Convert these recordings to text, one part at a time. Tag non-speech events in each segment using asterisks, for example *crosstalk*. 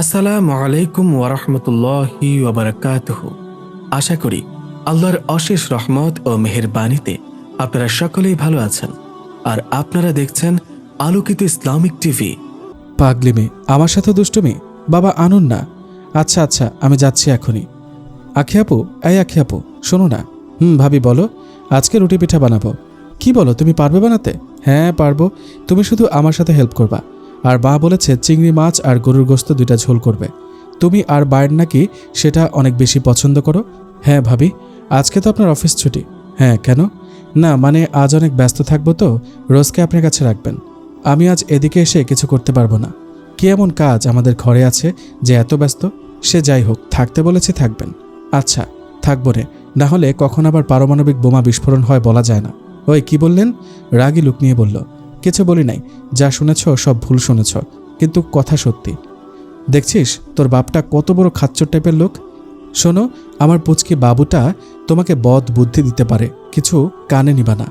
আসসালামু আলাইকুম ওরহমতুল্লাহি ওবরাকাতুহ আশা করি আল্লাহর অশেষ রহমত ও মেহেরবানিতে আপনারা সকলেই ভালো আছেন। আর আপনারা দেখছেন আলোকিত ইসলামিক টিভি। পাগলি মেয়ে আমার সাথে দুষ্টুমি? বাবা, আনুন না। আচ্ছা আচ্ছা আমি যাচ্ছি এখনই। আখি আপু, এই আখি আপু, শোনো না। হুম, ভাবি, বলো। আজকে রুটি পিঠা বানাবো। কি বলো, তুমি পারবে বানাতে? হ্যাঁ পারব। তুমি শুধু আমার সাথে হেল্প করবা। আর মা বলেছে, চিংড়ি মাছ আর গরুর গোস্ত দুইটা ঝোল করবে। তুমি আর বাইর নাকি সেটা অনেক বেশি পছন্দ করো? হ্যাঁ ভাবি, আজকে তো আপনার অফিস ছুটি। হ্যাঁ কেন? না মানে আজ অনেক ব্যস্ত থাকব তো, রোজকে আপনার কাছে রাখবেন। আমি আজ এদিকে এসে কিছু করতে পারব না। কি এমন কাজ আমাদের ঘরে আছে যে এত ব্যস্ত? সে যাই হোক, থাকতে বলেছে থাকবেন। আচ্ছা থাকব রে না হলে কখন আবার পারমাণবিক বোমা বিস্ফোরণ হয় বলা যায় না। ওই কি বললেন? রাগী লুক নিয়ে বলল কিছু বলি নাই, যা শুনেছ সব ভুল শুনেছ, কিন্তু কথা সত্যি। দেখছিস, তোর বাপটা কত বড় খাচ্চর টাইপের লোক? শোনো, আমার পুচকি বাবুটা তোমাকে বদ বুদ্ধি দিতে পারে, কিছু কানে নিবা না।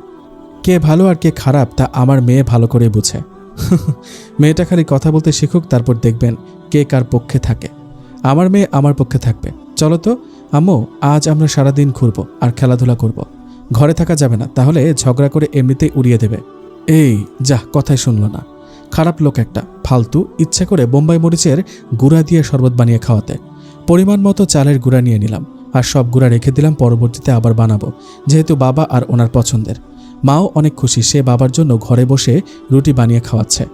কে ভালো আর কে খারাপ, তা আমার মেয়ে ভালো করে বুঝে। *laughs* মেয়েটা খালি কথা বলতে শিখুক, তারপর দেখবেন কে কার পক্ষে থাকে। আমার মেয়ে আমার পক্ষে থাকবে। চলো তো, আম্মু, আজ আমরা সারাদিন ঘুরবো আর খেলাধুলা করব। ঘরে থাকা যাবে না, তাহলে ঝগড়া করে এমনিতেই উড়িয়ে দেবে। এই, যা, কথাই শুনল না। খারাপ লোক একটা, ফালতু, ইচ্ছে করে বোম্বাই মরিচের গুঁড়া দিয়ে শরবত বানিয়ে খাওয়াতে। পরিমাণ মতো চালের গুঁড়া নিয়ে নিলাম, আর সব গুঁড়া রেখে দিলাম, পরবর্তীতে আবার বানাবো, যেহেতু বাবা আর ওনার পছন্দের। মাও অনেক খুশি, সে বাবার জন্য ঘরে বসে রুটি বানিয়ে খাওয়াচ্ছে।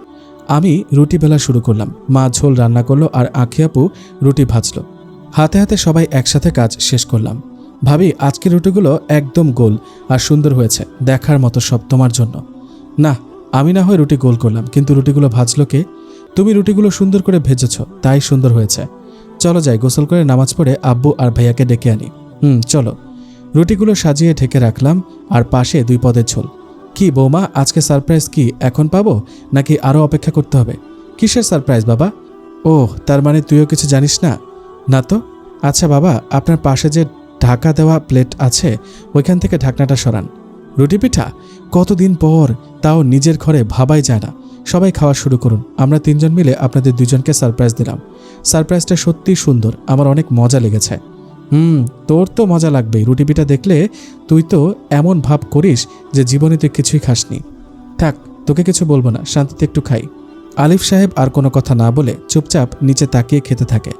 আমি রুটি বেলা শুরু করলাম, মা ঝোল রান্না করল আর আখি আপু রুটি ভাজলো। হাতে হাতে সবাই একসাথে কাজ শেষ করলাম। ভাবি, আজকের রুটিগুলো একদম গোল আর সুন্দর হয়েছে, দেখার মতো সব তোমার জন্য। না, আমি না হয় রুটি গোল করলাম, কিন্তু রুটিগুলো ভাজলো কে? তুমি রুটিগুলো সুন্দর করে ভেজেছ, তাই সুন্দর হয়েছে। চলো যাই, গোসল করে নামাজ পড়ে আব্বু আর ভাইয়াকে ডেকে আনি। হুম, চলো। রুটিগুলো সাজিয়ে ঢেকে রাখলাম, আর পাশে দুই পদের ঝোল। কি বৌমা, আজকে সারপ্রাইজ কি, এখন পাবো? নাকি আরও অপেক্ষা করতে হবে? কিসের সারপ্রাইজ বাবা? ওহ, তার মানে তুইও কিছু জানিস না? না তো? আচ্ছা বাবা, আপনার পাশে যে ঢাকা দেওয়া প্লেট আছে, ওইখান থেকে ঢাকনাটা সরান। রুটি পিঠা কতদিন পর তাও নিজের ঘরে ভাবাই যায় না। সবাই খাওয়া শুরু করুন। আমরা তিনজন মিলে আপনাদের দুজনকে সারপ্রাইজ দিলাম। সারপ্রাইজটা সত্যিই সুন্দর। আমার অনেক মজা লেগেছে। হুম, তোর তো মজা লাগবেই। রুটি পিঠা দেখলে তুই তো এমন ভাব করিস যে জীবনে তুই কিছুই খাসনি। থাক, তোকে কিছু বলব না। শান্তিতে একটু খাই। আলিফ সাহেব আর কোনো কথা না বলে চুপচাপ নিচে তাকিয়ে খেতে থাকে।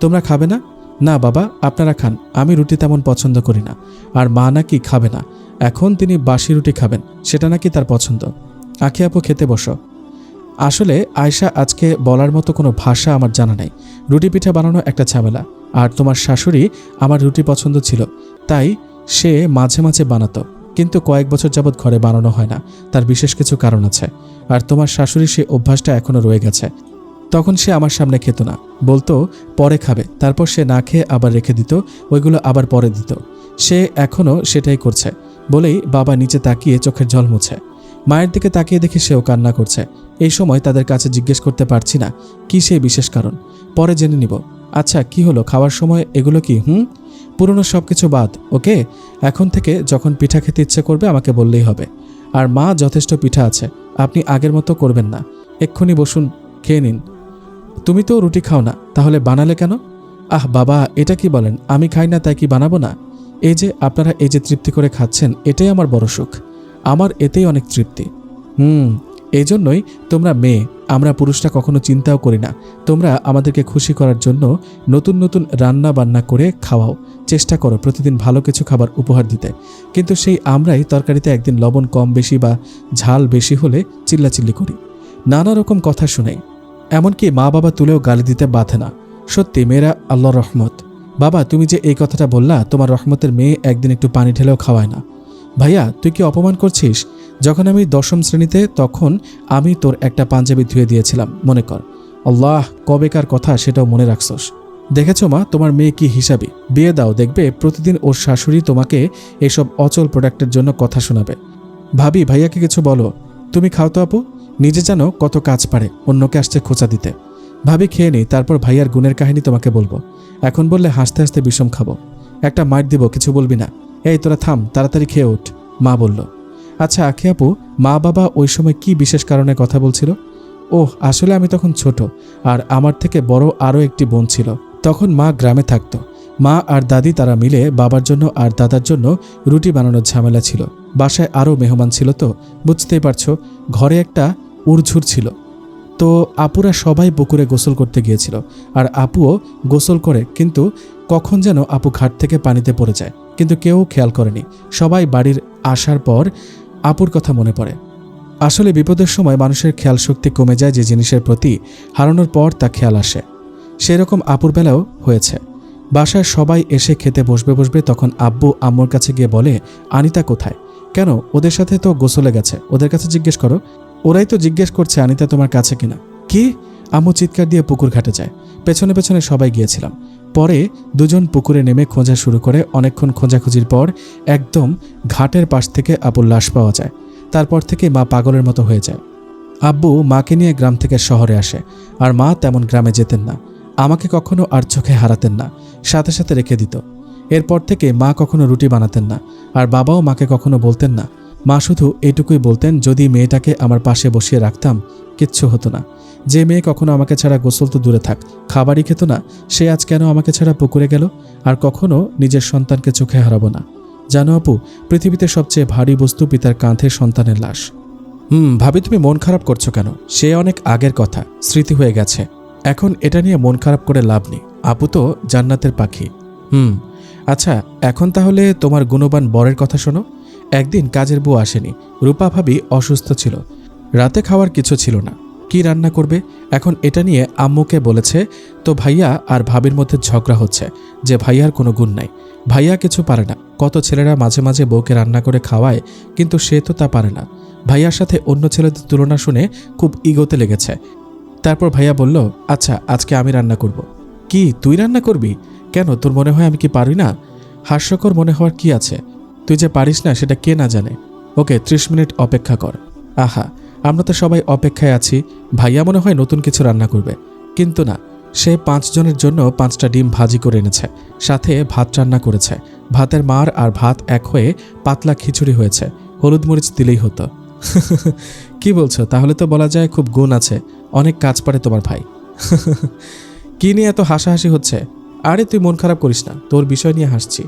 তোমরা খাবে না? না বাবা, আপনারা খান। আমি রুটি তেমন পছন্দ করি না। আর মা নাকি খাবে না। এখন তিনি বাসি রুটি খাবেন, সেটা নাকি তার পছন্দ। আখি আপু, খেতে বসো। আসলে আয়শা, আজকে বলার মতো কোনো ভাষা আমার জানা নাই। রুটি পিঠা বানানো একটা ঝামেলা, আর তোমার শাশুড়ি আমার রুটি পছন্দ ছিল, তাই সে মাঝে মাঝে বানাতো। কিন্তু কয়েক বছর যাবৎ ঘরে বানানো হয় না, তার বিশেষ কিছু কারণ আছে। আর তোমার শাশুড়ি সে অভ্যাসটা এখনও রয়ে গেছে। তখন সে আমার সামনে খেত না, বলতো, পরে খাবে। তারপর সে না খেয়ে আবার রেখে দিত, ওইগুলো আবার পরে দিত। সে এখনও সেটাই করছে। বলেই বাবা নিচে তাকিয়ে চোখের জল মুছে। মায়ের দিকে তাকিয়ে দেখে সেও কান্না করছে। এই সময় তাদের কাছে জিজ্ঞেস করতে পারছি না, কি সেই বিশেষ কারণ? পরে জেনে নিব। আচ্ছা কি হলো? খাওয়ার সময় এগুলো কি, হুম? পুরনো সব কিছু বাদ, ওকে? এখন থেকে যখন পিঠা খেতে ইচ্ছে করবে আমাকে বললেই হবে। আর মা যথেষ্ট পিঠা আছে, আপনি আগের মতো করবেন না। এক্ষুনি বসুন, খেয়ে নিন। তুমি তো রুটি খাও না, তাহলে বানালে কেন? আহ, বাবা, এটা কি বলেন? আমি খাই না, তাই কি বানাবো না? এই যে আপনারা এই যে তৃপ্তি করে খাচ্ছেন, এটাই আমার বড় সুখ। আমার এতেই অনেক তৃপ্তি। হুম এই জন্যই তোমরা মেয়ে, আমরা পুরুষরা কখনো চিন্তাও করি না। তোমরা আমাদেরকে খুশি করার জন্য নতুন নতুন রান্না বান্না করে খাওয়াও। চেষ্টা করো প্রতিদিন ভালো কিছু খাবার উপহার দিতে। কিন্তু সেই আমরাই তরকারিতে একদিন লবণ কম বেশি বা ঝাল বেশি হলে চিল্লাচিল্লি করি। নানা রকম কথা শুনেই এমনকি মা বাবা তুলেও গালি দিতে বাধে না। সত্যি, মেয়েরা আল্লাহর রহমত। বাবা, তুমি যে এই কথাটা বললা, তোমার রহমতের মেয়ে একদিন একটু পানি ঢেলেও খাওয়ায় না। ভাইয়া, তুই কি অপমান করছিস? যখন আমি দশম শ্রেণীতে, তখন আমি তোর একটা পাঞ্জাবি ধুয়ে দিয়েছিলাম, মনে কর। আল্লাহ, কবেকার কথা সেটাও মনে রাখছস। দেখেছ মা, তোমার মেয়ে কি হিসাবে? বিয়ে দাও, দেখবে প্রতিদিন ওর শাশুড়ি তোমাকে এসব অচল প্রোডাক্টের জন্য কথা শোনাবে। ভাবি, ভাইয়াকে কিছু বলো। তুমি খাও তো আপু। নিজে জানো কত কাজ পারে, অন্যকে আসছে খোঁচা দিতে। ভাবি খেয়ে নেই, তারপর ভাইয়ার গুণের কাহিনী তোমাকে বলব। এখন বললে হাসতে হাসতে বিষম খাব। একটা মার দিব, কিছু বলবি না। এই, তোরা থাম, তাড়াতাড়ি খেয়ে ওঠ মা বলল। আচ্ছা আখি আপু, মা বাবা ওই সময় কি বিশেষ কারণে কথা বলছিল? ওহ, আসলে আমি তখন ছোট, আর আমার থেকে বড় আরও একটি বোন ছিল। তখন মা গ্রামে থাকতো। মা আর দাদি তারা মিলে বাবার জন্য আর দাদার জন্য রুটি বানানোর ঝামেলা ছিল। বাসায় আরও মেহমান ছিল তো, বুঝতেই পারছ, ঘরে একটা উড়ঝুর ছিল। তো আপুরা সবাই পুকুরে গোসল করতে গিয়েছিল। আর আপুও গোসল করে, কিন্তু কখন যেন আপু ঘাট থেকে পানিতে পড়ে যায়। কিন্তু কেউ খেয়াল করেনি। সবাই বাড়ির আসার পর আপুর কথা মনে পড়ে। আসলে বিপদের সময় মানুষের খেয়াল শক্তি কমে যায় যে জিনিসের প্রতি হারানোর পর তা খেয়াল আসে। সেরকম আপুর বেলাও হয়েছে। বাসায় সবাই এসে খেতে বসবে বসবে তখন আব্বু আম্মুর কাছে গিয়ে বলে, আনিতা কোথায়? কেন? ওদের সাথে তো গোসলে গেছে। ওদের কাছে জিজ্ঞেস করো। ওরাই তো জিজ্ঞেস করছে আনিতা তোমার কাছে কিনা। কি? আম্মু চিৎকার দিয়ে পুকুর ঘাটে যায়। পেছনে পেছনে সবাই গিয়েছিলাম। পরে দুজন পুকুরে নেমে খোঁজা শুরু করে। অনেকক্ষণ খোঁজাখুঁজির পর একদম ঘাটের পাশ থেকে আপুর লাশ পাওয়া যায়। তারপর থেকে মা পাগলের মতো হয়ে যায়। আব্বু মাকে নিয়ে গ্রাম থেকে শহরে আসে। আর মা তেমন গ্রামে যেতেন না। আমাকে কখনো আর চোখে হারাতেন না। সাথে সাথে রেখে দিত। এরপর থেকে মা কখনো রুটি বানাতেন না। আর বাবাও মাকে কখনো বলতেন না মা শুধু এটুকুই বলতেন, যদি মেয়েটাকে আমার পাশে বসিয়ে রাখতাম, কিচ্ছু হতো না। যে মেয়ে কখনো আমাকে ছাড়া গোসল তো দূরে থাক, খাবারই খেত না, সে আজ কেন আমাকে ছাড়া পুকুরে গেল? আর কখনো নিজের সন্তানকে চোখে হারাবো না। জানো আপু, পৃথিবীতে সবচেয়ে ভারী বস্তু পিতার কাঁধে সন্তানের লাশ। হুম, ভাবি তুমি মন খারাপ করছ কেন? সে অনেক আগের কথা, স্মৃতি হয়ে গেছে। এখন এটা নিয়ে মন খারাপ করে লাভ নেই। আপু তো জান্নাতের পাখি। হুম আচ্ছা এখন তাহলে তোমার গুণবান বরের কথা শোনো। একদিন কাজের বউ আসেনি। রূপা ভাবি অসুস্থ ছিল। রাতে খাওয়ার কিছু ছিল না। কি রান্না করবে? এখন এটা নিয়ে আম্মুকে বলেছে, তো ভাইয়া আর ভাবির মধ্যে ঝগড়া হচ্ছে, যে ভাইয়ার কোনো গুণ নাই। ভাইয়া কিছু পারে না। কত ছেলেরা মাঝে মাঝে বউকে রান্না করে খাওয়ায়, কিন্তু সে তো তা পারে না। ভাইয়ার সাথে অন্য ছেলেদের তুলনা শুনে খুব ইগোতে লেগেছে। তারপর ভাইয়া বলল আচ্ছা আজকে আমি রান্না করব। কি, তুই রান্না করবি? কেন, তোর মনে হয় আমি কি পারি না? হাস্যকর মনে হওয়ার কি আছে? তুই যে পারিস না, সেটা কে না জানে। ওকে, ত্রিশ মিনিট অপেক্ষা কর। আহা, আমরা তো সবাই অপেক্ষায় আছি। ভাইয়া মনে হয় নতুন কিছু রান্না করবে। কিন্তু না, সে পাঁচজনের জন্য পাঁচটা ডিম ভাজি করে এনেছে। সাথে ভাত রান্না করেছে। ভাতের মার আর ভাত এক হয়ে পাতলা খিচুড়ি হয়েছে। হলুদ মরিচ দিলেই হতো। *laughs* কি বলছো? তাহলে তো বলা যায় খুব গুণ আছে। অনেক কাজ পারে তোমার ভাই। *laughs* কি নিয়ে এত হাসাহাসি হচ্ছে? আরে, তুই মন খারাপ করিস না। তোর বিষয় নিয়ে হাসছি।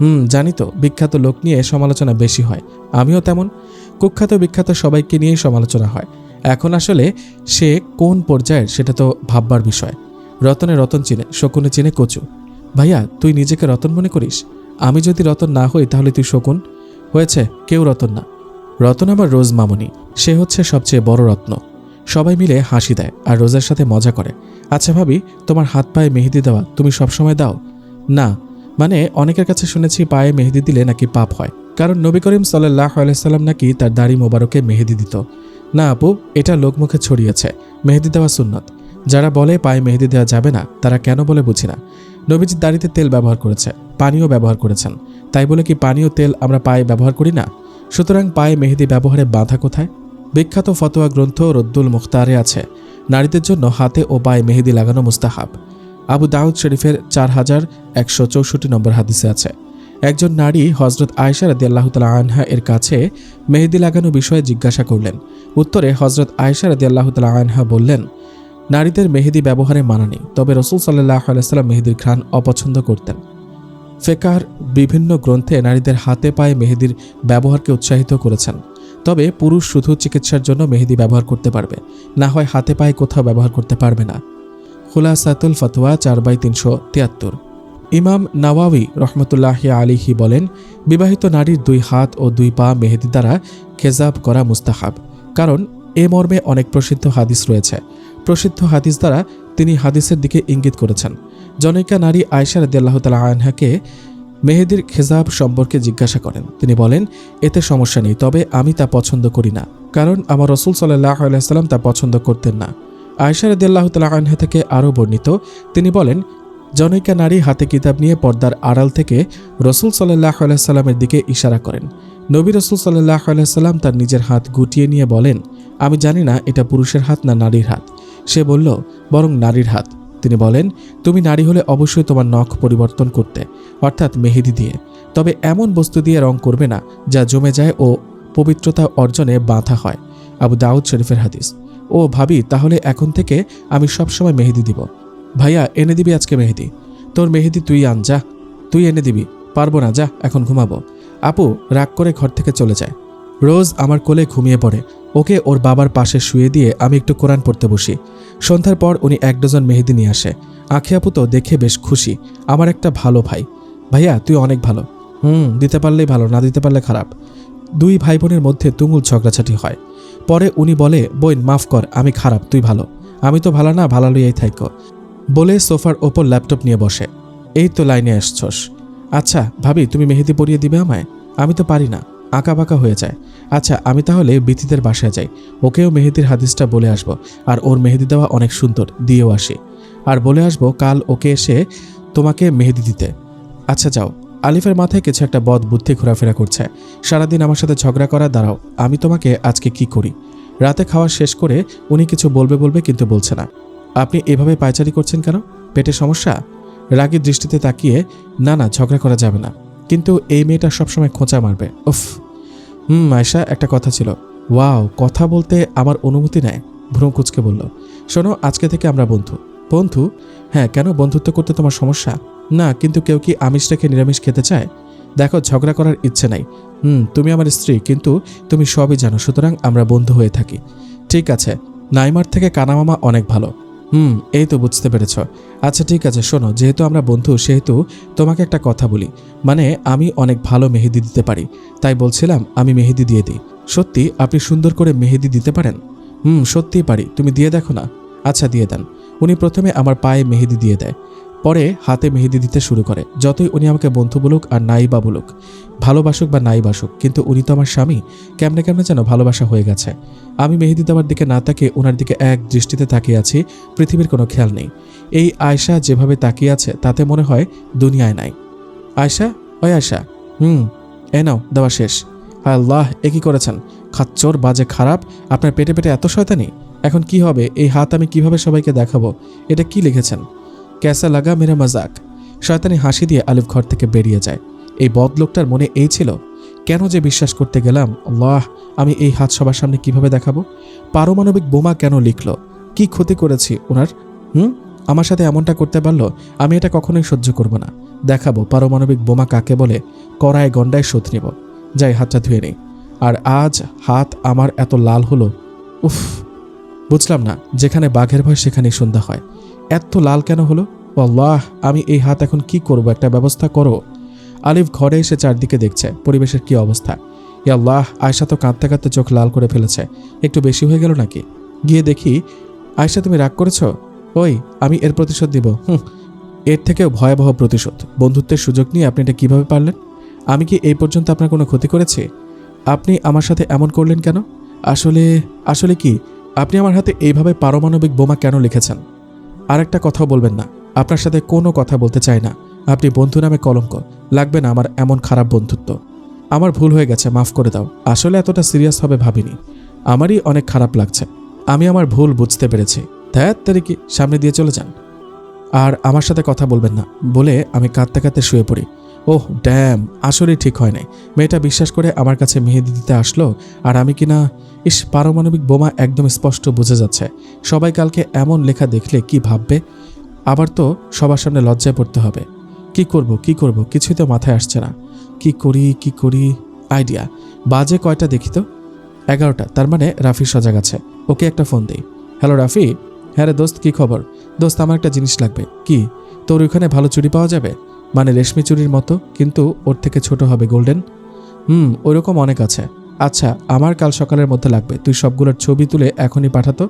হুম, জানি তো, বিখ্যাত লোক নিয়ে সমালোচনা বেশি হয়। আমিও তেমন। কুখ্যাত বিখ্যাত সবাইকে নিয়েই সমালোচনা হয়। এখন আসলে সে কোন পর্যায়ের সেটা তো ভাববার বিষয়। রতনে রতন চিনে, শকুনে চিনে কচু। ভাইয়া, তুই নিজেকে রতন মনে করিস? আমি যদি রতন না হই, তাহলে তুই শকুন? হয়েছে, কেউ রতন না। রতন আমার রোজ মামনি। সে হচ্ছে সবচেয়ে বড় রত্ন। সবাই মিলে হাসি দেয় আর রোজের সাথে মজা করে। আচ্ছা ভাবি, তোমার হাত পায়ে মেহেদি দেওয়া তুমি সবসময় দাও? না মানে অনেকের কাছে শুনেছি পায়ে মেহেদি দিলে নাকি পাপ হয়। কারণ নবী করিম সাল্লাহ আলাইসাল্লাম নাকি তার দাড়ি মোবারকে মেহেদি দিত। না আপু, এটা লোকমুখে ছড়িয়েছে। মেহেদি দেওয়া সুন্নত। যারা বলে পায়ে মেহেদি দেওয়া যাবে না, তারা কেন বলে বুঝি না। নবীজির দাড়িতে তেল ব্যবহার করেছে পানিও ব্যবহার করেছেন। তাই বলে কি পানীয় তেল আমরা পায়ে ব্যবহার করি না? সুতরাং পায়ে মেহেদি ব্যবহারে বাধা কোথায়? বিখ্যাত ফতোয়া গ্রন্থ রদ্দুল মুখতারে আছে। নারীদের জন্য হাতে ও পায়ে মেহেদি লাগানো মুস্তাহাব। আবু দাউদ শরীফের চার হাজার একশো চৌষট্টি নম্বর হাদিসে আছে। একজন নারী হজরত আয়সা রাদি আল্লাহ তালা আনহা এর কাছে মেহেদি লাগানো বিষয়ে জিজ্ঞাসা করলেন। উত্তরে হজরত আয়সা রাদি আল্লাহ তালা আনহা বললেন, নারীদের মেহেদি ব্যবহারে মানা নেই, তবে রসুল সাল্লাহ আলাইসাল্লাম মেহেদির ঘ্রাণ অপছন্দ করতেন। ফেকার বিভিন্ন গ্রন্থে নারীদের হাতে পায়ে মেহেদির ব্যবহারকে উৎসাহিত করেছেন। তবে পুরুষ শুধু চিকিৎসার জন্য মেহেদি ব্যবহার করতে পারবে, না হয় হাতে পায়ে কোথাও ব্যবহার করতে পারবে না। খুলাসাতুল ফতোয়া চার বাই তিনশো তিয়াত্তর। ইমাম নাওয়াবি রহমতুল্লাহ আলিহি বলেন, বিবাহিত নারীর দুই হাত ও দুই পা মেহেদি দ্বারা খেজাব করা মুস্তাহাব, কারণ এ মর্মে অনেক প্রসিদ্ধ হাদিস রয়েছে। প্রসিদ্ধ হাদিস দ্বারা তিনি হাদিসের দিকে ইঙ্গিত করেছেন। জনৈকা নারী আয়সা রদিয়াল্লাহ তালা আনহাকে মেহেদির খেজাব সম্পর্কে জিজ্ঞাসা করেন। তিনি বলেন, এতে সমস্যা নেই, তবে আমি তা পছন্দ করি না, কারণ আমার রসুল সাল্লাহ আলাইসাল্লাম তা পছন্দ করতেন না। আয়সা রদিয়াল্লাহ তালা আনহা থেকে আরও বর্ণিত, তিনি বলেন, জনৈকা নারী হাতে কিতাব নিয়ে পর্দার আড়াল থেকে রসুল সাল্লাহ আলাইসাল্লামের দিকে ইশারা করেন। নবী রসুল সাল্লাহ আলাইসাল্লাম তার নিজের হাত গুটিয়ে নিয়ে বলেন, আমি জানি না এটা পুরুষের হাত না নারীর হাত। সে বলল, বরং নারীর হাত। তিনি বলেন, তুমি নারী হলে অবশ্যই তোমার নখ পরিবর্তন করতে, অর্থাৎ মেহেদি দিয়ে। তবে এমন বস্তু দিয়ে রং করবে না যা জমে যায় ও পবিত্রতা অর্জনে বাঁধা হয়। আবু দাউদ শরীফের হাদিস। ও ভাবি, তাহলে এখন থেকে আমি সবসময় মেহেদি দিব। ভাইয়া, এনে দিবি আজকে মেহেদি। তোর মেহেদি তুই আন, যা। তুই এনে দিবি। পারব না, যা, এখন ঘুমাবো। আপু, রাগ করে ঘর থেকে চলে যায়। রোজ আমার কোলে ঘুমিয়ে পড়ে। ওকে ওর বাবার পাশে শুয়ে দিয়ে আমি একটু কোরআন পড়তে বসি। সন্ধ্যার পর উনি এক ডজন মেহেদি নিয়ে আসে। আখি আপু তো দেখে বেশ খুশি। আমার একটা ভালো ভাই। ভাইয়া, তুই অনেক ভালো। হুম, দিতে পারলেই ভালো, না দিতে পারলে খারাপ। দুই ভাই বোনের মধ্যে তুমুল ঝগড়াঝাটি হয়। পরে উনি বলে, বোন, মাফ কর, আমি খারাপ, তুই ভালো। আমি তো ভালো না, ভালো লইয়াই থাইকো। বলে সোফার ওপর ল্যাপটপ নিয়ে বসে। এই তো লাইনে আসছস। আচ্ছা ভাবি, তুমি মেহেদি পরিয়ে দিবে আমায়? আমি তো পারি না আঁকা বাঁকা হয়ে যায়। আচ্ছা আমি তাহলে বিথিদের বাসায় যাই। ওকেও মেহেদির হাদিসটা বলে আসব, আর ওর মেহেদি দেওয়া অনেক সুন্দর, দিয়েও আসি। আর বলে আসব, কাল ওকে এসে তোমাকে মেহেদি দিতে। আচ্ছা যাও। আলিফের মাথায় কিছু একটা বদ বুদ্ধি ঘোরাফেরা করছে। সারাদিন আমার সাথে ঝগড়া করা, দাঁড়াও, আমি তোমাকে আজকে কি করি? রাতে খাওয়া শেষ করে উনি কিছু বলবে বলবে কিন্তু বলছে না। আপনি এভাবে পায়চারি করছেন কেন? পেটে সমস্যা? রাগী দৃষ্টিতে তাকিয়ে, না না, ঝগড়া করা যাবে না। কিন্তু এই মেয়েটা সবসময় খোঁচা মারবে। উফ। হুম আয়সা একটা কথা ছিল। ওয়াও, কথা বলতে আমার অনুমতি নেয় ভ্রম কুচকে বলল। শোনো, আজকে থেকে আমরা বন্ধু। বন্ধু? হ্যাঁ কেন বন্ধুত্ব করতে তোমার সমস্যা? না, কিন্তু কেউ কি আমিষ রেখে নিরামিষ খেতে চায়? দেখো, ঝগড়া করার ইচ্ছে নাই। হুম, তুমি আমার স্ত্রী, কিন্তু তুমি সবই জানো, সুতরাং আমরা বন্ধু হয়ে থাকি। ঠিক আছে, নাইমার থেকে কানামামা অনেক ভালো। হুম, এই তো বুঝতে পেরেছ। আচ্ছা ঠিক আছে, শোনো, যেহেতু আমরা বন্ধু, সেহেতু তোমাকে একটা কথা বলি। মানে আমি অনেক ভালো মেহেদি দিতে পারি। তাই বলছিলাম, আমি মেহেদি দিয়ে দিই। সত্যি, আপনি সুন্দর করে মেহেদি দিতে পারেন? হুম, সত্যিই পারি। তুমি দিয়ে দেখো না। আচ্ছা দিয়ে দেন। উনি প্রথমে আমার পায়ে মেহেদি দিয়ে দেয়। পরে হাতে মেহেদি দিতে শুরু করে, যতই উনি আমাকে বন্ধু বলুক আর নাই বা বলুক, ভালোবাসুক বা নাই বাসুক কিন্তু উনি তো আমার স্বামী, কেমনে কেমনে যেন ভালোবাসা হয়ে গেছে। আমি মেহেদি দেওয়ার দিকে না তাকিয়ে ওনার দিকে এক দৃষ্টিতে তাকিয়ে আছি, পৃথিবীর কোনো খেয়াল নেই। এই আয়শা যেভাবে তাকিয়ে আছে, তাতে মনে হয় দুনিয়ায় নাই। আয়শা? ওই আয়শা। হুম এ নাও, দেওয়া শেষ। আল্লাহ, এ কী করেছেন? খাচ্চর, বাজে, খারাপ, আপনার পেটে পেটে এত শয়তানি? এখন কি হবে? এই হাত আমি কীভাবে সবাইকে দেখাবো? এটা কি লিখেছেন? ক্যাসা লাগা মেরা মজাক। শয়তানি হাসি দিয়ে আলিফ ঘর থেকে বেরিয়ে যায়। এই বদলোকটার মনে এই ছিল, কেন যে বিশ্বাস করতে গেলাম, আল্লাহ, আমি এই হাত সবার সামনে কীভাবে দেখাবো? পারমাণবিক বোমা কেন লিখলো? কি ক্ষতি করেছি ওনার? হুম? আমার সাথে এমনটা করতে পারল, আমি এটা কখনোই সহ্য করব না। দেখাবো পারমাণবিক বোমা কাকে বলে, কড়ায় গন্ডায় শোধ নিব। যাই, হাতটা ধুয়ে নেই। আর আজ হাত আমার এত লাল হলো, উফ, বুঝলাম না, যেখানে বাঘের ভয় সেখানেই সন্ধ্যা হয়। এত লাল কেন হলো? আল্লাহ আমি এই হাত এখন কি করব? একটা ব্যবস্থা করো। আলিফ ঘরে এসে চারদিকে দেখছে, পরিবেশের কি অবস্থা। ইয়া আল্লাহ আয়সা তো কাঁদতে কাঁদতে চোখ লাল করে ফেলেছে। একটু বেশি হয়ে গেল নাকি? গিয়ে দেখি আয়সা তুমি রাগ করেছ? ওই, আমি এর প্রতিশোধ দিব হুম, এর থেকেও ভয়াবহ প্রতিশোধ। বন্ধুত্বের সুযোগ নিয়ে আপনি এটা কীভাবে পারলেন? আমি কি এই পর্যন্ত আপনার কোনো ক্ষতি করেছি? আপনি আমার সাথে এমন করলেন কেন? আসলে আসলে কি? আপনি আমার হাতে এইভাবে পারমাণবিক বোমা কেন লিখেছেন? আর একটা কথাও বলবেন না। আপনার সাথে কোনো কথা বলতে চাই না। আপনি বন্ধু নামে কলঙ্ক। লাগবে না আমার এমন খারাপ বন্ধুত্ব। আমার ভুল হয়ে গেছে, মাফ করে দাও। আসলে এতটা সিরিয়াস হবে ভাবিনি। আমারই অনেক খারাপ লাগছে। আমি আমার ভুল বুঝতে পেরেছি। ধ্যাত তারিখে সামনে দিয়ে চলে যান? আর আমার সাথে কথা বলবেন না। বলে আমি কাঁদতে কাঁদতে শুয়ে পড়ি। Oh, damn. আসলে ঠিক হয় নাই। মেয়েটা বিশ্বাস করে আমার কাছে মেহেদি দিতে আসলো, আর আমি কিনা, ইস, পারমাণবিক বোমা একদম স্পষ্ট বোঝা যাচ্ছে। সবাই কালকে এমন লেখা দেখলে কি ভাববে? আবার তো সবার সামনে লজ্জায় পড়তে হবে। কি করব কি করব? কিছুই তো মাথায় আসছে না। কি করি কি করি? আইডিয়া। বাজে কয়টা দেখি তো? এগারোটা। তার মানে রাফি সজাগ আছে। ওকে একটা ফোন দিই। হ্যালো, রাফি? হ্যাঁ রে দোস্ত, কি খবর? দোস্ত, আমার একটা জিনিস লাগবে। কি? তোর ওইখানে ভালো চুরি পাওয়া যাবে? মানে রেশমি চুরির মতো, কিন্তু ওর থেকে ছোট হবে, গোল্ডেন? হুম ওইরকম অনেক আছে। আচ্ছা আমার কাল সকালের মধ্যে লাগবে। তুই সবগুলোর ছবি তুলে এখনই পাঠাতো?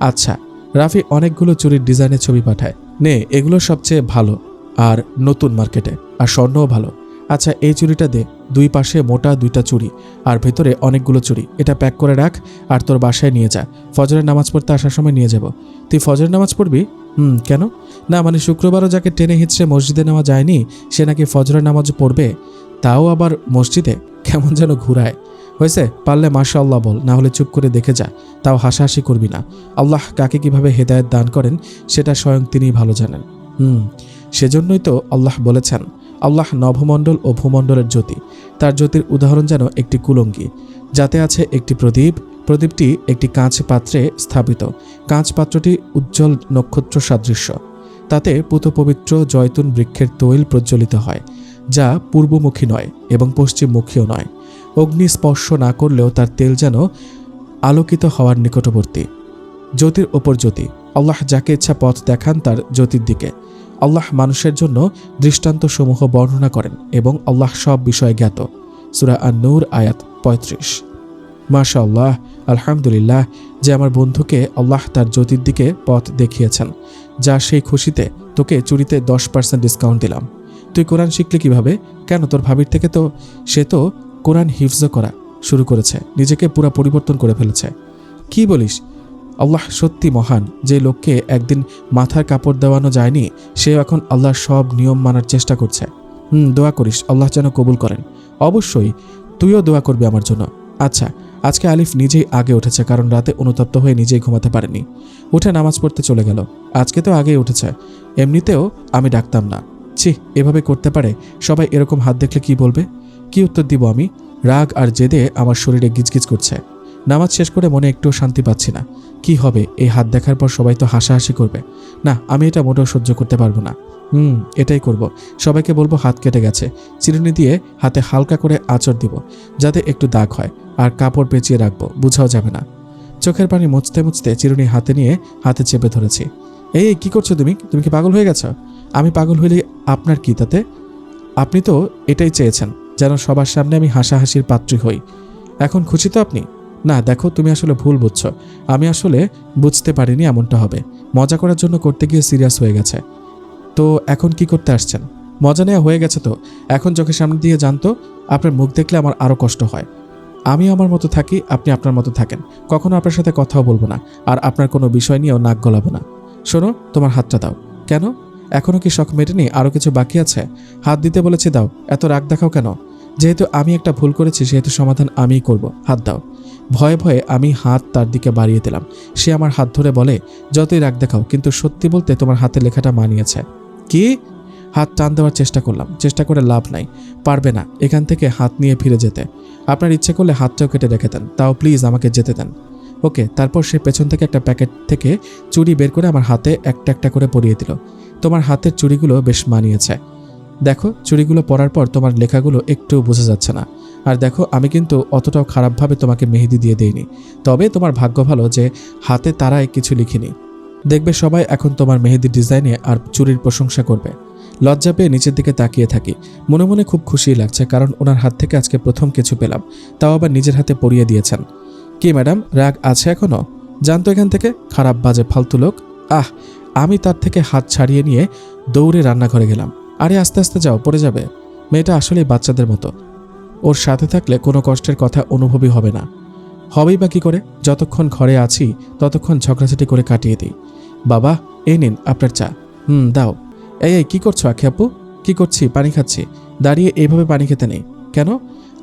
আচ্ছা রাফি অনেকগুলো চুরির ডিজাইনের ছবি পাঠায়। নে, এগুলো সবচেয়ে ভালো। আর নতুন মার্কেটে। আর স্বর্ণও ভালো। আচ্ছা এই চুড়িটা দে। দুই পাশে মোটা দুইটা চুড়ি আর ভেতরে অনেকগুলো চুড়ি এটা প্যাক করে রাখ, আর তোর বাসায় নিয়ে যা। ফজরের নামাজ পড়তে আসার সময় নিয়ে যাব। তুই ফজরের নামাজ পড়বি? হুম, কেন? না মানে শুক্রবারও যাকে টেনে হিচড়ে মসজিদে নেওয়া যায়নি, সে নাকি ফজরের নামাজ পড়বে, তাও আবার মসজিদে? কেমন যেন ঘুরায়। হয়েছে, পারলে মাশা আল্লাহ বল, না হলে চুপ করে দেখে যা, তাও হাসাহাসি করবি না। আল্লাহ কাকে কীভাবে হেদায়েত দান করেন, সেটা স্বয়ং তিনিই ভালো জানেন। হুম, সেজন্যই তো আল্লাহ বলেছেন, আল্লাহ নভমণ্ডল ও ভূমণ্ডলের জ্যোতি, তার জ্যোতির উদাহরণ যেন একটি কুলঙ্গি, যাতে আছে একটি প্রদীপ প্রদীপটি একটি কাঁচ পাত্রে স্থাপিত। কাঁচ পাত্রটি উজ্জ্বল নক্ষত্র সাদৃশ্য। তাতে পুত পবিত্র জয়তুন বৃক্ষের তৈল প্রজ্বলিত হয়, যা পূর্বমুখী নয় এবং পশ্চিমমুখীও নয়। অগ্নি স্পর্শ না করলেও তার তেল যেন আলোকিত হওয়ার নিকটবর্তী। জ্যোতির ওপর জ্যোতি। আল্লাহ যাকে ইচ্ছা পথ দেখান তার জ্যোতির দিকে। আল্লাহ মানুষের জন্য দৃষ্টান্তসমূহ বর্ণনা করেন এবং আল্লাহ সব বিষয়ে জ্ঞাত। সুরা আন নূর আয়াত পঁয়ত্রিশ। মাশা আল্লাহ আলহামদুলিল্লাহ, যে আমার বন্ধুকে আল্লাহ তার জ্যোতির দিকে পথ দেখিয়েছেন, যা সেই খুশিতে তোকে চুরিতে দশ পার্সেন্ট ডিসকাউন্ট দিলাম। তুই কোরআন শিখলি কীভাবে? কেন তোর ভাবির থেকে তো, সে তো কোরআন হিফজ করা শুরু করেছে, নিজেকে পুরা পরিবর্তন করে ফেলেছে। কি বলিস? আল্লাহ সত্যি মহান, যে লোককে একদিন মাথার কাপড় দেওয়ানো যায়নি সে এখন আল্লাহর সব নিয়ম মানার চেষ্টা করছে। হুম, দোয়া করিস, আল্লাহ যেন কবুল করেন। অবশ্যই, তুইও দোয়া করবি আমার জন্য। আচ্ছা আজকে আলিফ নিজেই আগে উঠেছে কারণ রাতে অনুতপ্ত হয়ে নিজেই ঘুমাতে পারেনি। উঠে নামাজ পড়তে চলে গেল। আজকে তো আগেই উঠেছে। এমনিতেও আমি ডাকতাম না। ছি, এভাবে করতে পারে? সবাই এরকম হাত দেখলে কি বলবে? কি উত্তর দিব আমি? রাগ আর জেদে আমার শরীরে গিজগিজ করছে। নামাজ শেষ করে মনে একটুও শান্তি পাচ্ছি না। কি হবে? এই হাত দেখার পর সবাই তো হাসাহাসি করবে। না, আমি এটা মোটেও সহ্য করতে পারব না। হুম, এটাই করব। সবাইকে বলব হাত কেটে গেছে। চিরুনি দিয়ে হাতে হালকা করে আঁচড় দিব, যাতে একটু দাগ হয়, আর কাপড় পেঁচিয়ে রাখব, বুঝাও যাবে না। চোখের পানি মুছতে মুছতে চিরুনি হাতে নিয়ে হাতে চেপে ধরেছি। এই, কি করছ তুমি? তুমি কি পাগল হয়ে গেছো? আমি পাগল হইলে আপনার কি তাতে? আপনি তো এটাই চেয়েছেন, যেন সবার সামনে আমি হাসাহাসির পাত্রী হই। এখন খুশি তো আপনি? না, দেখো তুমি আসলে ভুল বুঝছ। আমি আসলে বুঝতে পারিনি এমনটা হবে। মজা করার জন্য করতে গিয়ে সিরিয়াস হয়ে গেছে। তো এখন কি করতে আসছেন? মজা নেওয়া হয়ে গেছে তো। এখন চোখের সামনে দিয়ে জানতো আপনার মুখ দেখলে আমার আরও কষ্ট হয়। আমি আমার মতো থাকি, আপনি আপনার মতো থাকেন। কখনো আপনার সাথে কথাও বলব না, আর আপনার কোনো বিষয় নিয়েও নাক গলাবো না। শোনো, তোমার হাতটা দাও। কেন? এখনও কি শখ মেটেনি? আরও কিছু বাকি আছে? হাত দিতে বলেছি, দাও। এত রাগ দেখাও কেন? যেহেতু আমি একটা ভুল করেছি, সেহেতু সমাধান আমিই করব। হাত দাও। ভয়ে ভয়ে আমি হাত তার দিকে বাড়িয়ে দিলাম। সে আমার হাত ধরে বলে, যতই রাগ দেখাও, কিন্তু সত্যি বলতে তোমার হাতে লেখাটা মানিয়েছে। কি? হাত টান দেওয়ার চেষ্টা করলাম। চেষ্টা করে লাভ নাই। পারবে না এখান থেকে হাত নিয়ে ফিরে যেতে। আপনার ইচ্ছে করলে হাতটাও কেটে রেখে দেন। তাও প্লিজ আমাকে যেতে দেন। ওকে, তারপর সে পেছন থেকে একটা প্যাকেট থেকে চুড়ি বের করে আমার হাতে একটা একটা করে পরিয়ে দিল। তোমার হাতের চুড়িগুলো বেশ মানিয়েছে। দেখো, চুড়িগুলো পরার পর তোমার লেখাগুলো একটু বোঝা যাচ্ছে না। আর দেখো, আমি কিন্তু অতটাও খারাপভাবে তোমাকে মেহেদি দিয়ে দেইনি। তবে তোমার ভাগ্য ভালো যে হাতে তারায় কিছু লিখিনি। দেখবে সবাই এখন তোমার মেহেদির ডিজাইনে আর চুরির প্রশংসা করবে। লজ্জা পেয়ে নিচের দিকে তাকিয়ে থাকি। মনে মনে খুব খুশি লাগছে কারণ ওনার হাত থেকে আজকে প্রথম কিছু পেলাম, তাও আবার নিজের হাতে পরিয়ে দিয়েছেন। কি ম্যাডাম, রাগ আছে এখনও? জানতো এখান থেকে, খারাপ বাজে ফালতু লোক। আহ, আমি তার থেকে হাত ছাড়িয়ে নিয়ে দৌড়ে রান্নাঘরে গেলাম। আরে আস্তে আস্তে যাও, পড়ে যাবে। মেয়েটা আসলেই বাচ্চাদের মতো। ওর সাথে থাকলে কোনো কষ্টের কথা অনুভবই হবে না। হবেই বা কী করে? যতক্ষণ ঘরে আছি, ততক্ষণ ঝগড়াঝাটি করে কাটিয়ে দিই। বাবা, এই নিন আপনার চা। হুম, দাও। এই এই, কী করছ আখি আপু? কী করছি? পানি খাচ্ছি। দাঁড়িয়ে এইভাবে পানি খেতে নেই। কেন?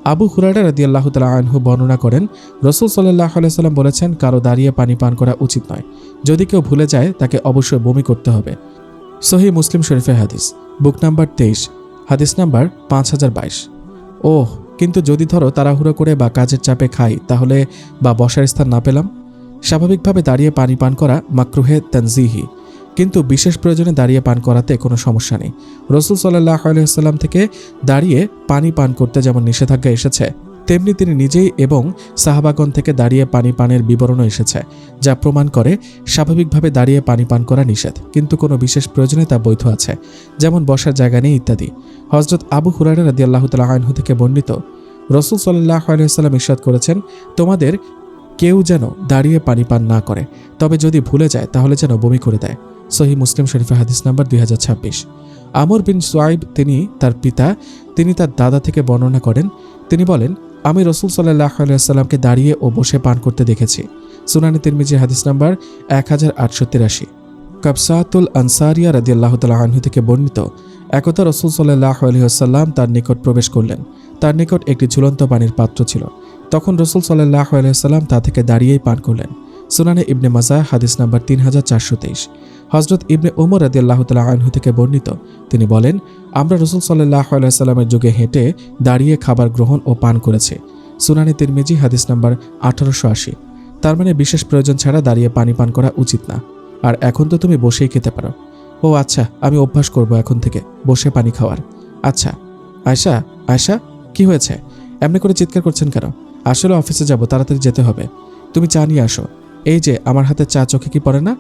আবু হুরারা রাদি আল্লাহ তালা আনহু বর্ণনা করেন, রসুল সাল্লাহ সাল্লাম বলেছেন, কারও দাঁড়িয়ে পানি পান করা উচিত নয়। যদি কেউ ভুলে যায়, তাকে অবশ্যই বমি করতে হবে। সহি মুসলিম শরীফের হাদিস, বুক নাম্বার তেইশ, হাদিস নাম্বার পাঁচ হাজার বাইশ। ওহ কিন্তু যদি ধরো তাড়াহুড়ো করে বা কাজের চাপে খাই, তাহলে বা বসার স্থান না পেলাম? স্বাভাবিকভাবে দাঁড়িয়ে পানি পান করা মাকরুহে তানজিহি। কিন্তু বিশেষ প্রয়োজনে দাঁড়িয়ে পান করাতে কোনো সমস্যা নেই। রসুল সাল্লাহ আলহিহাল্লাম থেকে দাঁড়িয়ে পানি পান করতে যেমন নিষেধাজ্ঞা এসেছে তেমনি তিনি নিজেই এবং সাহাবাগন থেকে দাঁড়িয়ে পানি পানের বিবরণও এসেছে, যা প্রমাণ করে স্বাভাবিকভাবে দাঁড়িয়ে পানি পান করা নিষেধ, কিন্তু কোনো বিশেষ প্রয়োজনে তা বৈধ আছে, যেমন বসার জায়গা নেই ইত্যাদি। হজরত আবু হুরারা রাদি আল্লাহ তালাহু থেকে বর্ণিত, রসুল সাল্লাহ আলহিহাল্লাম ইরশাদ করেছেন, তোমাদের কেউ যেন দাঁড়িয়ে পানি পান না করে, তবে যদি ভুলে যায়, তাহলে যেন বমি করে দেয়। সহি মুসলিম শরীফের হাদিস নাম্বার দুই আমর বিন সোয়াইব, তিনি তার পিতা, তিনি তার দাদা থেকে বর্ণনা করেন, তিনি বলেন আমি রসুল সাল্লাহ আলাইসাল্লামকে দাঁড়িয়ে ও বসে পান করতে দেখেছি। সুনানি তিরমিজি হাদিস নাম্বার এক হাজার আটশো তিরাশি। কাবসাতুল আনসারিয়া রাজিয়াল্লাহ আল্লাহ আনহু থেকে বর্ণিত একতা রসুল সাল্লাহ আলহিহাসাল্লাম তার নিকট প্রবেশ করলেন। তার নিকট একটি ঝুলন্ত পানির পাত্র ছিল। তখন রসুল সাল্লাহ আলহিহাল্লাম তা থেকে দাঁড়িয়েই পান করলেন। সুনানে ইবনে মাজা হাদিস নাম্বার তিন হাজার চারশো তেইশ। হজরত ইবনে ওমর রাদি আল্লাহ আনহু থেকে বর্ণিত, তিনি বলেন, আমরা রসুল সাল্লাহ আলাইসাল্লামের যুগে হেঁটে দাঁড়িয়ে খাবার গ্রহণ ও পান করেছি। সুনানি তিরমিজি, হাদিস নাম্বার আঠারোশো আশি। তার মানে বিশেষ প্রয়োজন ছাড়া দাঁড়িয়ে পানি পান করা উচিত না। আর এখন তো তুমি বসেই খেতে পারো। ও আচ্ছা আমি অভ্যাস করব এখন থেকে, বসে পানি খাওয়ার। আচ্ছা আয়শা আয়শা, কি হয়েছে? এমনি করে চিৎকার করছেন কেন? আসলে অফিসে যাব, তাড়াতাড়ি যেতে হবে। তুমি চা নিয়ে আসো। এই যে, আমার হাতে চা চোখে কি পড়ে না?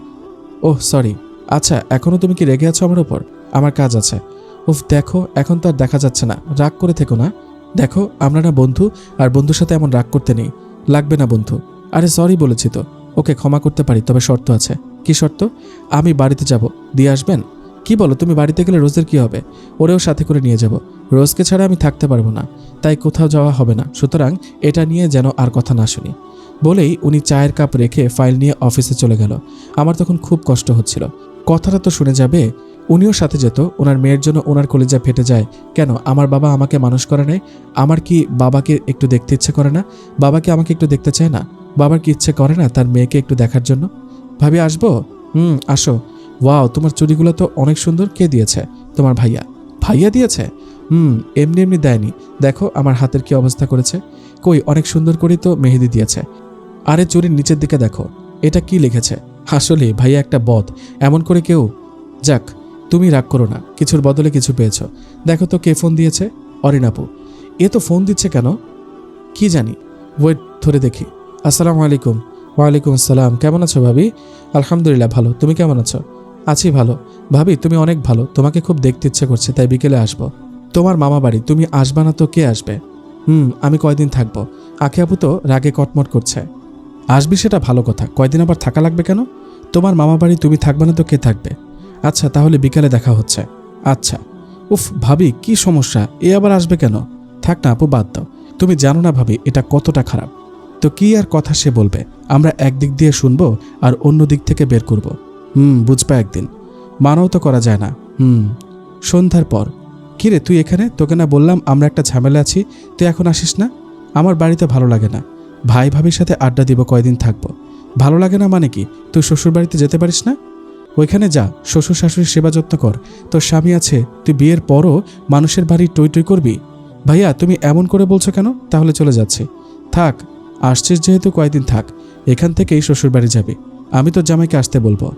Oh, sorry. আচ্ছা এখনও তুমি কি রেগে আছো আমার উপর? আমার কাজ আছে। উফ, দেখো, এখন তো আর দেখা যাচ্ছে না। রাগ করে থেকো না। দেখো, আমরা না বন্ধু, আর বন্ধুর সাথে এমন রাগ করতে নেই। লাগবে না বন্ধু। আরে, সরি বলেছি তো। ওকে ক্ষমা করতে পারি, তবে শর্ত আছে। কি শর্ত? আমি বাড়িতে যাব। দিয়ে আসবেন? কি বলো, তুমি বাড়িতে গেলে রোজের কি হবে? ওরেও সাথে করে নিয়ে যাব। রোজকে ছাড়া আমি থাকতে পারব না। তাই কোথাও যাওয়া হবে না। সুতরাং এটা নিয়ে যেন আর কথা না শুনি। বলেই উনি চায়ের কাপ রেখে ফাইল নিয়ে অফিসে চলে গেল। আমার তখন খুব কষ্ট হচ্ছিল। কথাটা তো শুনে যাবে, উনিও সাথে যেত, ওনার মেয়ের জন্য ওনার কলেজা ফেটে যায়। কেন, আমার বাবা আমাকে মানুষ করে নাই? আমার কি বাবাকে একটু দেখতে ইচ্ছে করে না? বাবাকে আমাকে একটু দেখতে চায় না? বাবার কি ইচ্ছে করে না তার মেয়েকে একটু দেখার জন্য? ভাবি, আসব? হুম, আসো। ওয়াও, তোমার চুরিগুলো তো অনেক সুন্দর। কে দিয়েছে? তোমার ভাইয়া। ভাইয়া দিয়েছে? হুম, এমনি এমনি দেয়নি। দেখো, আমার হাতের কি অবস্থা করেছে। কই, অনেক সুন্দর করেই তো মেহেদি দিয়েছে। আরে চুরির নিচের দিকে দেখো, এটা কি লিখেছে? আসলে ভাইয়া একটা বদ, এমন করে কেউ? যাক, তুমি রাগ করো না, কিছুর বদলে কিছু পেয়েছ। দেখো তো কে ফোন দিয়েছে, অরিনাপু। এ তো ফোন দিচ্ছে কেন? কি জানি ওয়েট ধরে দেখি। আসসালামু আলাইকুম, ওয়ালাইকুম আসসালাম, কেমন আছো ভাবি? আলহামদুলিল্লাহ ভালো, তুমি কেমন আছো? আছি ভালো। ভাবি, তুমি অনেক ভালো, তোমাকে খুব দেখতে ইচ্ছে করছে, তাই বিকেলে আসব। তোমার মামা বাড়ি, তুমি আসবা না তো কে আসবে? হুম, আমি কয়দিন থাকব। আখে আপু তো রাগে কটমট করছে। আসবি সেটা ভালো কথা। কয়দিন আবার থাকা লাগবে কেন? তোমার মামা বাড়ি তুমি থাকবে না তো কে থাকবে? আচ্ছা তাহলে বিকালে দেখা হচ্ছে। আচ্ছা। উফ, ভাবি, কি সমস্যা? এ আবার আসবে কেন? থাক না, আপু, বাদ দাও। তুমি জানো না ভাবি, এটা কতটা খারাপ। তো কি আর কথা সে বলবে? আমরা একদিক দিয়ে শুনব আর অন্য দিক থেকে বের করব। হুম, বুঝবা একদিন। মানাও তো করা যায় না। হুম। সন্ধ্যার পর। কিরে, তুই এখানে? তোকে না বললাম আমরা একটা ঝামেলা আছি, তুই এখন আসিস না? আমার বাড়িতে ভালো লাগে না। ভাই ভাবির সাথে আড্ডা দিব কয়দিন থাকব। ভালো লাগে না মানে কি? তুই শ্বশুর বাড়িতে যেতে পারিস না? ওইখানে যা, শ্বশুর শাশুড়ির সেবা যত্ন কর। তোর স্বামী আছে, তুই বিয়ের পরও মানুষের বাড়ি টই টই করবি? ভাইয়া, তুমি এমন করে বলছো কেন? তাহলে চলে যাচ্ছে। থাক, আসছিস যেহেতু কয়দিন থাক, এখান থেকেই শ্বশুর বাড়ি যাবি। আমি তোর জামাইকে আসতে বলব।